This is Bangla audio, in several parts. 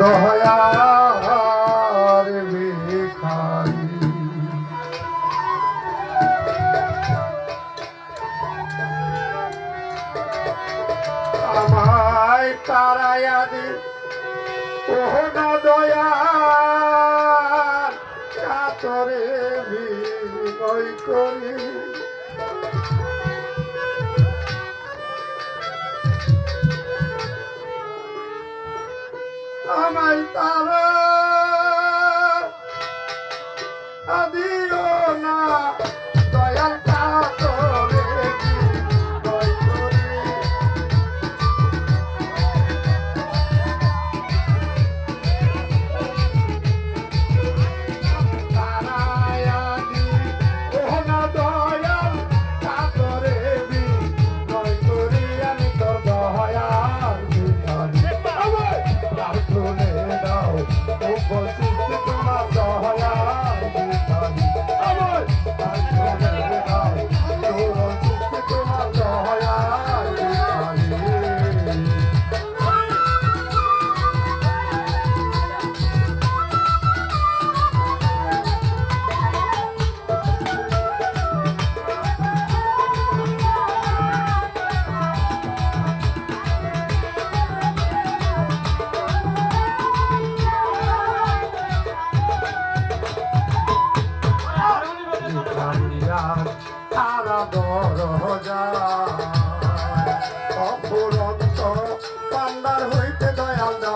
দয়ার ভিখারি আমায় তারায়া দি ওহন দয়া। i Father.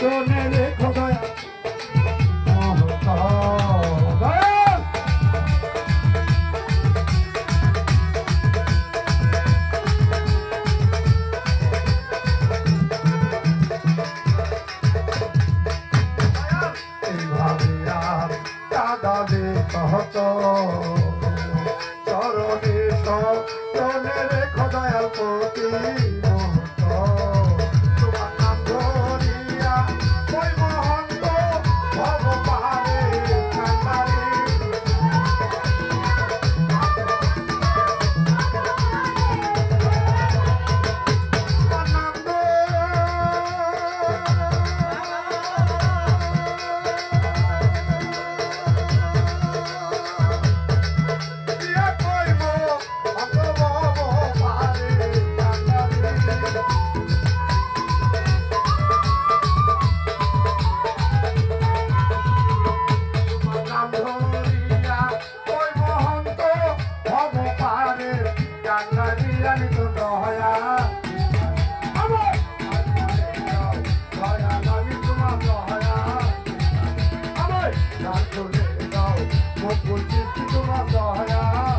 চলে রেখো দয়া দাদে কহত চরণে সরণে রেখ দয়াল প্রতি মকুল চিত্ত দয়া।